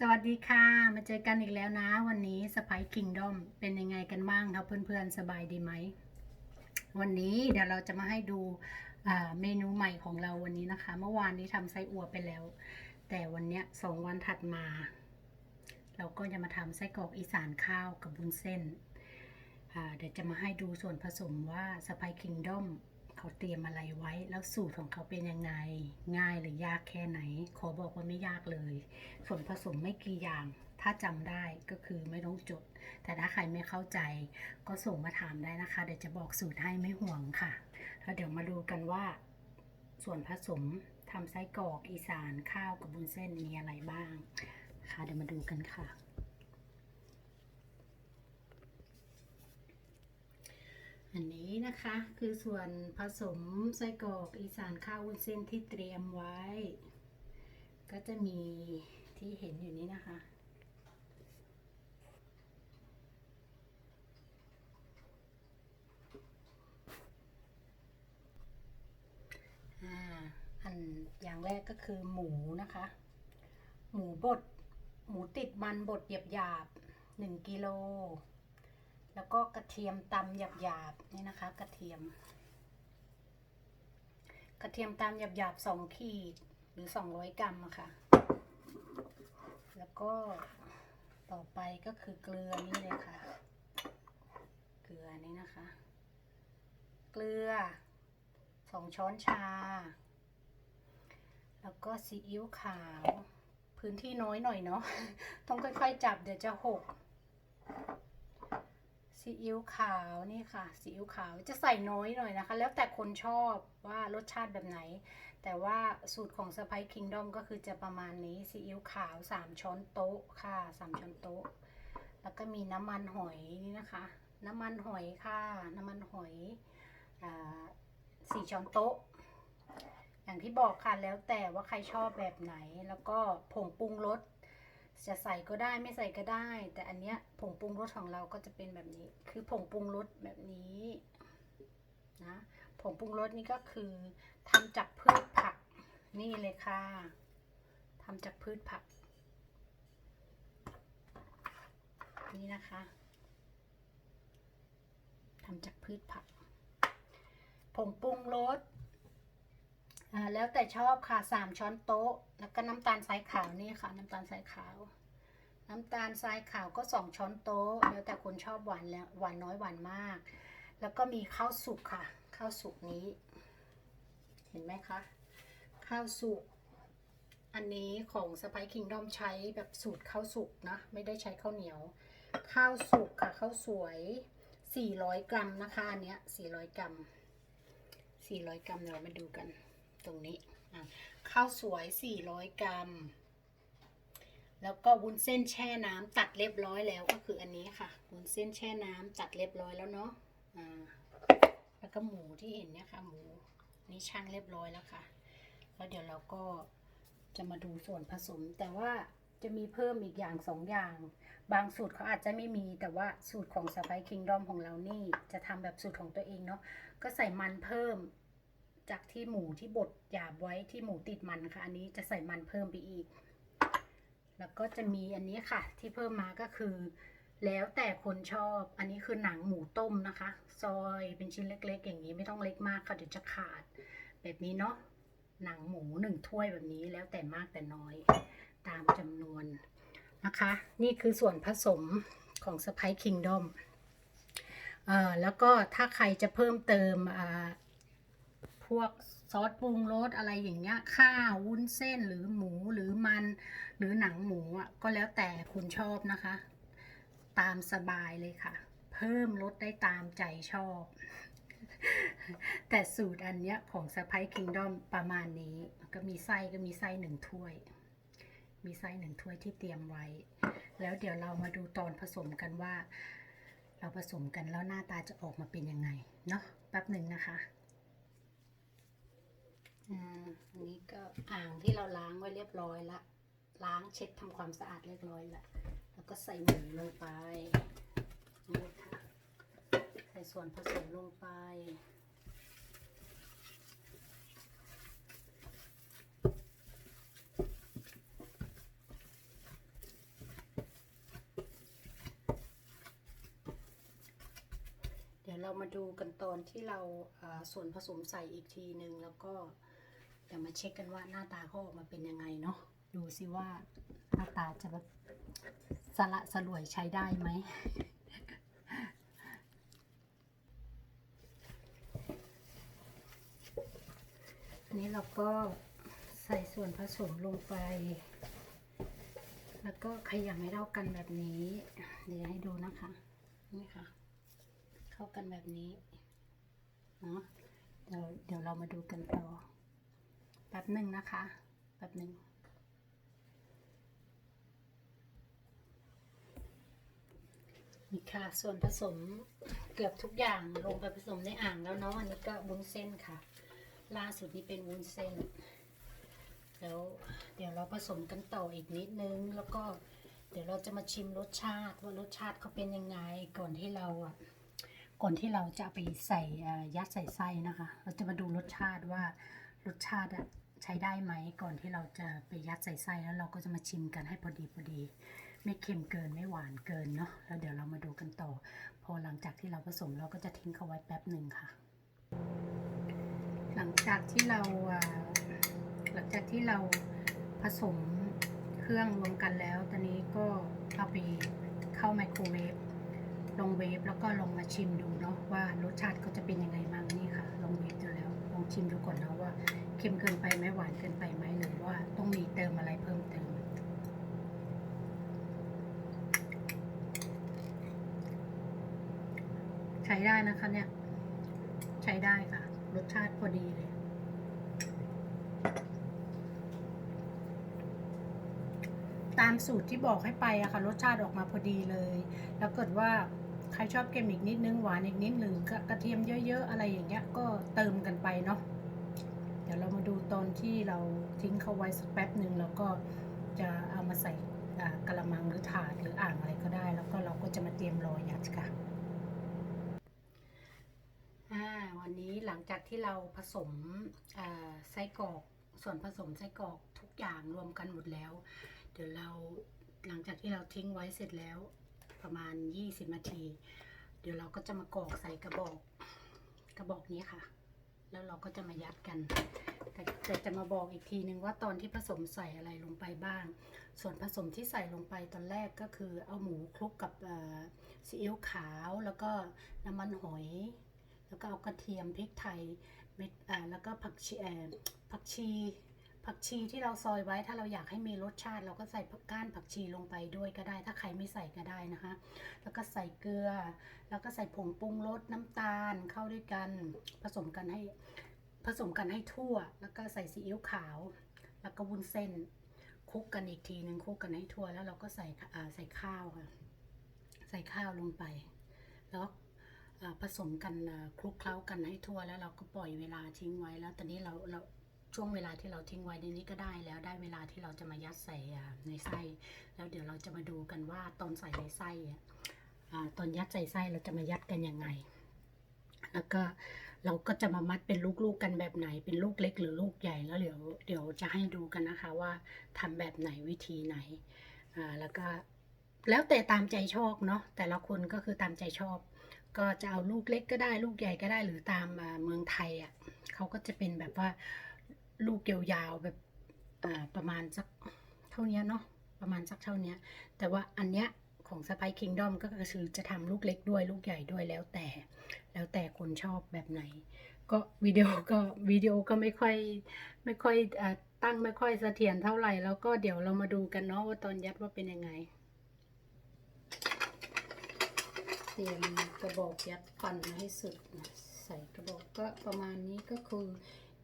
สวัสดีค่ะ มาเจอกันอีกแล้วนะ วันนี้สไปคิงดอมเป็นยังไงกันบ้างครับเพื่อนๆ สบายดีไหม วันนี้เดี๋ยวเราจะมาให้ดูเมนูใหม่ของเราวันนี้นะคะ เมื่อวานนี้ทำไส้อั่วไปแล้ว แต่วันเนี้ยสองวันถัดมา เราก็จะมาทำไส้กรอกอีสานข้าวกับบุญเส้น เดี๋ยวจะมาให้ดูส่วนผสมว่าสไปคิงดอม เขาเตรียมอะไรไว้ แล้วสูตรของเขาเป็นยังไง ง่ายหรือยากแค่ไหน ขอบอกว่าไม่ยากเลย ส่วนผสมไม่กี่อย่าง ถ้าจำได้ก็คือไม่ต้องจด แต่ถ้าใครไม่เข้าใจ ก็ส่งมาถามได้นะคะ เดี๋ยวจะบอกสูตรให้ไม่ห่วงค่ะ แล้วเดี๋ยวมาดูกันว่า ส่วนผสมทำไส้กรอกอีสานข้าวกับบุญเส้นมีอะไรบ้าง ค่ะเดี๋ยวมาดูกันค่ะ อันนี้นะคะคือส่วนผสมไส้กรอกอีสานข้าววุ้นเส้นที่เตรียมไว้ ก็จะมีที่เห็นอยู่นี้นะคะอ่าอันอย่างแรกก็คือหมูนะคะ หมูบด หมูติดมันบดหยาบๆหนึ่งกิโล แล้วก็กระเทียมตำหยาบๆนี่นะคะ กระเทียม กระเทียมตำหยาบๆสองขีดหรือสองร้อยกรัมอะค่ะ แล้วก็ต่อไปก็คือเกลือนี่เลยค่ะ เกลือนี่นะคะ เกลือสองช้อนชา แล้วก็ซีอิ๊วขาว พื้นที่น้อยหน่อยเนาะ ต้องค่อยๆจับเดี๋ยวจะหก ซีอิ๊วขาวนี่ค่ะซีอิ๊วขาวจะใส่น้อยหน่อยนะคะ แล้วแต่คนชอบว่ารสชาติแบบไหน แต่ว่าสูตรของสไปคิงดอมก็คือจะประมาณนี้ซีอิ๊วขาว 3 ช้อนโต๊ะค่ะ3ช้อนโต๊ะ แล้วก็มีน้ำมันหอยนี่นะคะ น้ำมันหอยค่ะ น้ำมันหอยสี่ช้อนโต๊ะ อย่างที่บอกค่ะแล้วแต่ว่าใครชอบแบบไหนแล้วก็ผงปรุงรส จะใส่ก็ได้ไม่ใส่ก็ได้ แต่อันเนี้ยผงปรุงรสของเราก็จะเป็นแบบนี้ คือผงปรุงรสแบบนี้นะผงปรุงรสนี่ก็คือทำจากพืชผักนี่เลยค่ะทำจากพืชผัก นี่นะคะทำจากพืชผักผงปรุงรส แล้วแต่ชอบค่ะสามช้อนโต๊ะ แล้วก็น้ำตาลทรายขาวนี่ค่ะ น้ำตาลทรายขาว น้ำตาลทรายขาวก็สองช้อนโต๊ะ แล้วแต่คนชอบหวานแล้วหวานน้อยหวานมาก แล้วก็มีข้าวสุกค่ะ ข้าวสุกนี้ เห็นไหมคะ ข้าวสุกอันนี้ของสไปคิงดอมใช้แบบสูตรข้าวสุกนะ ไม่ได้ใช้ข้าวเหนียว ข้าวสุกค่ะ ข้าวสวย 400 กรัมนะคะอันเนี้ย400 กรัม 400 กรัมเดี๋ยวมาดูกัน ตรงนี้ข้าวสวย 400 กรัม แล้วก็วุ้นเส้นแช่น้ำตัดเรียบร้อยแล้วก็คืออันนี้ค่ะวุ้นเส้นแช่น้ำตัดเรียบร้อยแล้วเนาะแล้วก็หมูที่เห็นเนี่ยค่ะหมูนี่ช่างเรียบร้อยแล้วค่ะแล้วเดี๋ยวเราก็จะมาดูส่วนผสม แต่ว่าจะมีเพิ่มอีกอย่างสองอย่าง บางสูตรเขาอาจจะไม่มีแต่ว่าสูตรของสไปคิงดอมของเรานี่จะทำแบบสูตรของตัวเองเนาะก็ใส่มันเพิ่ม จากที่หมูที่บดหยาบไว้ที่หมูติดมันค่ะ อันนี้จะใส่มันเพิ่มไปอีก แล้วก็จะมีอันนี้ค่ะ ที่เพิ่มมาก็คือ แล้วแต่คนชอบ อันนี้คือหนังหมูต้มนะคะ ซอยเป็นชิ้นเล็ก ๆ อย่างนี้ไม่ต้องเล็กมากค่ะเดี๋ยวจะขาด แบบนี้เนาะหนังหมูหนึ่งถ้วยแบบนี้แล้วแต่มากแต่น้อยตามจำนวนนะคะ นี่คือส่วนผสมของสไปคิงดอมเอ่อแล้วก็ถ้าใครจะเพิ่มเติมอ พวกซอสปรุงรสอะไรอย่างเงี้ยข้าววุ้นเส้นหรือหมูหรือมัน หรือหนังหมูอะก็แล้วแต่คุณชอบนะคะ ตามสบายเลยค่ะ เพิ่มลดได้ตามใจชอบ แต่สูตรอันเนี้ยของสไปคิงดอมประมาณนี้ ก็มีไส้ก็มีไส้หนึ่งถ้วย มีไส้หนึ่งถ้วยที่เตรียมไว้ แล้วเดี๋ยวเรามาดูตอนผสมกันว่า เราผสมกันแล้วหน้าตาจะออกมาเป็นยังไงเนาะแป๊บหนึ่งนะคะ อันนี้ก็อ่างที่เราล้างไว้เรียบร้อยละ ล้างเช็ดทำความสะอาดเรียบร้อยละ แล้วก็ใส่หมูลงไปนี่ค่ะใส่ส่วนผสมลงไปเดี๋ยวเรามาดูกันตอนที่เราส่วนผสมใส่อีกทีหนึ่งแล้วก็ เดี๋ยวมาเช็คกันว่าหน้าตาเขาออกมาเป็นยังไงเนาะดูสิว่าหน้าตาจะแบบสละสลวยใช้ได้ไหมอันนี้เราก็ใส่ส่วนผสมลงไป แล้วก็ขยำให้เท่ากันแบบนี้ เดี๋ยวให้ดูนะคะ นี่ค่ะ เข้ากันแบบนี้ เนาะเดี๋ยวเดี๋ยวเรามาดูกันต่อ แป๊บหนึ่งนะคะแป๊บหนึ่งนี่ค่ะ ส่วนผสมเกือบทุกอย่างลงไปผสมในอ่างแล้วเนาะอันนี้ก็วุ้นเส้นค่ะ ล่าสุดนี้เป็นวุ้นเส้น แล้วเดี๋ยวเราผสมกันต่ออีกนิดนึง แล้วก็เดี๋ยวเราจะมาชิมรสชาติว่ารสชาติเขาเป็นยังไงก่อนที่เราอะก่อนที่เราจะไปใส่ยัดใส่ไส้นะคะ เราจะมาดูรสชาติว่า รสชาติอะใช้ได้ไหมก่อนที่เราจะไปยัดใส่ไส้แล้วเราก็จะมาชิมกันให้พอดีพอดี ไม่เค็มเกินไม่หวานเกินเนาะแล้วเดี๋ยวเรามาดูกันต่อ พอหลังจากที่เราผสมเราก็จะทิ้งเขาไว้แป๊บหนึ่งค่ะ หลังจากที่เราหลังจากที่เราผสมเครื่องรวมกันแล้ว ตอนนี้ก็เอาไปเข้าไมโครเวฟลงเวฟแล้วก็ลองมาชิมดูเนาะว่ารสชาติเขาจะเป็นยังไงบ้าง ชิมดูก่อนนะว่าเค็มเกินไปไหมหวานเกินไปไหมหรือว่าต้องมีเติมอะไรเพิ่มเติมใช้ได้นะคะเนี่ย ใช้ได้ค่ะ รสชาติพอดีเลยตามสูตรที่บอกให้ไปอะค่ะ รสชาติออกมาพอดีเลย แล้วเกิดว่า ใครชอบเค็มอีกนิดนึงหวานอีกนิดหนึ่งกระกระเทียมเยอะ ๆ อะไรอย่างเงี้ยก็เติมกันไปเนาะเดี๋ยวเรามาดูตอนที่เราทิ้งเขาไว้สักแป๊บหนึ่งแล้วก็จะเอามาใส่กระมังหรือถาดหรืออ่างอะไรก็ได้ แล้วก็เราก็จะมาเตรียมรอยัดค่ะอ่าวันนี้หลังจากที่เราผสมไส้กรอกส่วนผสมไส้กรอกทุกอย่างรวมกันหมดแล้ว เดี๋ยวเราหลังจากที่เราทิ้งไว้เสร็จแล้ว ประมาณ 20 นาที เดี๋ยวเราก็จะมากรอกใส่กระบอก กระบอกนี้ค่ะ แล้วเราก็จะมายัดกัน แต่แต่จะมาบอกอีกทีนึงว่าตอนที่ผสมใส่อะไรลงไปบ้าง ส่วนผสมที่ใส่ลงไปตอนแรกก็คือเอาหมูคลุกกับซีอิ๊วขาวแล้วก็น้ำมันหอย แล้วก็เอากระเทียมพริกไทยเม็ดแล้วก็ผักชีผักชี ผักชีที่เราซอยไว้ถ้าเราอยากให้มีรสชาติ เราก็ใส่ก้านผักชีลงไปด้วยก็ได้ ถ้าใครไม่ใส่ก็ได้นะคะ แล้วก็ใส่เกลือ แล้วก็ใส่ผงปรุงรสน้ำตาลเข้าด้วยกันผสมกันให้ผสมกันให้ทั่ว แล้วก็ใส่ซีอิ๊วขาว แล้วก็วุ้นเส้นคลุกกันอีกทีหนึ่งคลุกกันให้ทั่วแล้วเราก็ใส่ใส่ข้าวค่ะใส่ข้าวลงไป แล้วผสมกันคลุกเคล้ากันให้ทั่วแล้วเราก็ปล่อยเวลาทิ้งไว้แล้วตอนนี้เราเรา ช่วงเวลาที่เราทิ้งไว้ในนี้ก็ได้แล้วได้เวลาที่เราจะมายัดใส่ในไส้ แล้วเดี๋ยวเราจะมาดูกันว่าตอนใส่ในไส้อะตอนยัดใส่ไส้เราจะมายัดกันยังไง แล้วก็เราก็จะมามัดเป็นลูกๆกันแบบไหน เป็นลูกเล็กหรือลูกใหญ่แล้วเดี๋ยวเดี๋ยวจะให้ดูกันนะคะว่าทำแบบไหนวิธีไหนอ่าแล้วก็แล้วแต่ตามใจชอบเนาะแต่ละคนก็คือตามใจชอบ ก็จะเอาลูกเล็กก็ได้ลูกใหญ่ก็ได้หรือตามเมืองไทยอะเขาก็จะเป็นแบบว่า ลูกยาวๆแบบประมาณสักเท่านี้เนาะประมาณสักเท่านี้แต่ว่าอันเนี้ยของสไปคิงดอมก็คือจะทำลูกเล็กด้วยลูกใหญ่ด้วยแล้วแต่ แล้วแต่คนชอบแบบไหน ก็วิดีโอก็วิดีโอก็ไม่ค่อยไม่ค่อยอ่าตั้งไม่ค่อยเสถียรเท่าไหร่ แล้วก็เดี๋ยวเรามาดูกันเนาะว่าตอนยัดว่าเป็นยังไงเตรียมกระบอกยัดฟันให้สุด ใส่กระบอกก็ประมาณนี้ก็คือ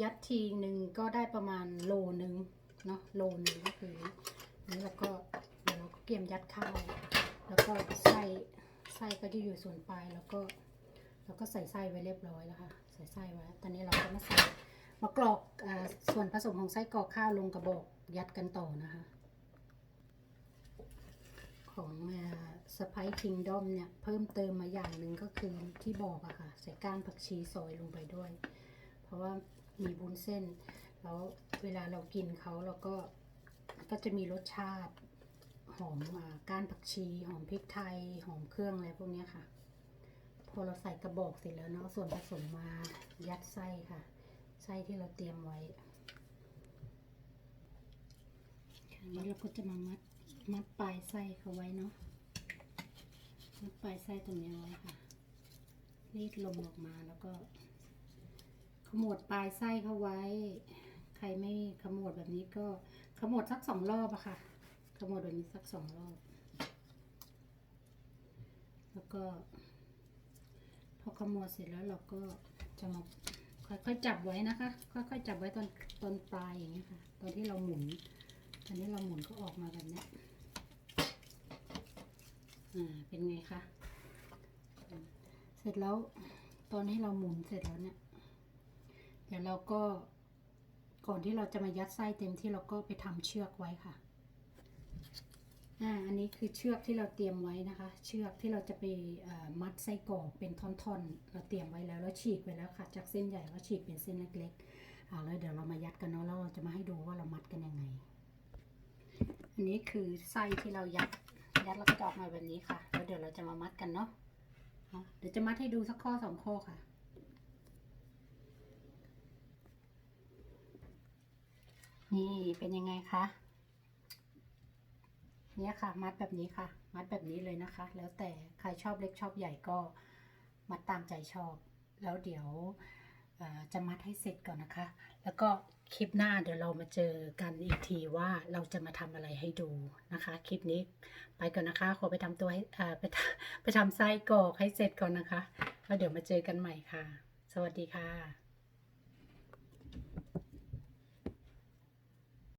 ยัดทีหนึ่งก็ได้ประมาณโลหนึ่งเนาะโลหนึ่งก็คือนี่แล้วก็เดี๋ยวเราก็เตรียมยัดข้าวแล้วก็ไส้ไส้ก็จะอยู่ส่วนปลายแล้วก็เราก็ใส่ไส้ไว้เรียบร้อยแล้วค่ะใส่ไส้ไว้ตอนนี้เราก็มาใส่มากรอกอส่วนผสมของไส้กรอกข้าวลงกระบอกยัดกันต่อนะคะ ของสไปซ์คิงดอมเนี่ยเพิ่มเติมมาอย่างหนึ่งก็คือที่บอกอะค่ะ ใส่ก้านผักชีซอยลงไปด้วย เพราะว่า มีบุ้นเส้น แล้วเวลาเรากินเขาเราก็ก็จะมีรสชาติ หอมอ่าก้านผักชี หอมพริกไทย หอมเครื่องอะไรพวกนี้ค่ะ พอเราใส่กระบอกเสร็จแล้วเนาะส่วนผสมมายัดไส้ค่ะ ไส้ที่เราเตรียมไว้ค่ะแล้วเราก็จะมามัดมัดปลายไส้เขาไว้เนาะมัดปลายไส้ตรงนี้ไว้ค่ะรีดลมออกมาแล้วก็ ขมวดปลายไส้เข้าไว้ ใครไม่ขมวดแบบนี้ก็ขมวดสักสองรอบอะค่ะ ขมวดแบบนี้สักสองรอบ แล้วก็ พอขมวดเสร็จแล้วเราก็จะมาค่อยๆจับไว้นะคะ ค่อยๆจับไว้ตอนตอนปลายอย่างเงี้ยค่ะ ตอนที่เราหมุน ตอนนี้เราหมุนก็ออกมาแบบนี้อ่าเป็นไงคะ เสร็จแล้วตอนที่เราหมุนเสร็จแล้วเนี่ย เดี๋ยวเราก็ก่อนที่เราจะมายัดไส้เต็มที่เราก็ไปทำเชือกไว้ค่ะ อ่า อันนี้คือเชือกที่เราเตรียมไว้นะคะ เชือกที่เราจะไปมัดไส้กรอกเป็นท่อนๆ เราเตรียมไว้แล้วแล้วฉีกไว้แล้วค่ะ จากเส้นใหญ่ก็ฉีกเป็นเส้นเล็กๆเอาแล้วเดี๋ยวเรามายัดกันเนาะแล้วเราจะมาให้ดูว่าเรามัดกันยังไง อันนี้คือไส้ที่เรายัด ยัดแล้วก็จะออกมาแบบนี้ค่ะ แล้วเดี๋ยวเราจะมามัดกันเนาะ เดี๋ยวจะมัดให้ดูสักข้อสองข้อค่ะ นี่เป็นยังไงคะเนี่ยค่ะ มัดแบบนี้ค่ะ มัดแบบนี้เลยนะคะ แล้วแต่ใครชอบเล็กชอบใหญ่ก็มัดตามใจชอบ แล้วเดี๋ยวจะมัดให้เสร็จก่อนนะคะ แล้วก็คลิปหน้าเดี๋ยวเรามาเจอกันอีกทีว่าเราจะมาทำอะไรให้ดูนะคะ คลิปนี้ไปก่อนนะคะ ขอไปทำตัวให้ไปไปทำไส้กรอกให้เสร็จก่อนนะคะแล้วเดี๋ยวมาเจอกันใหม่ค่ะ สวัสดีค่ะ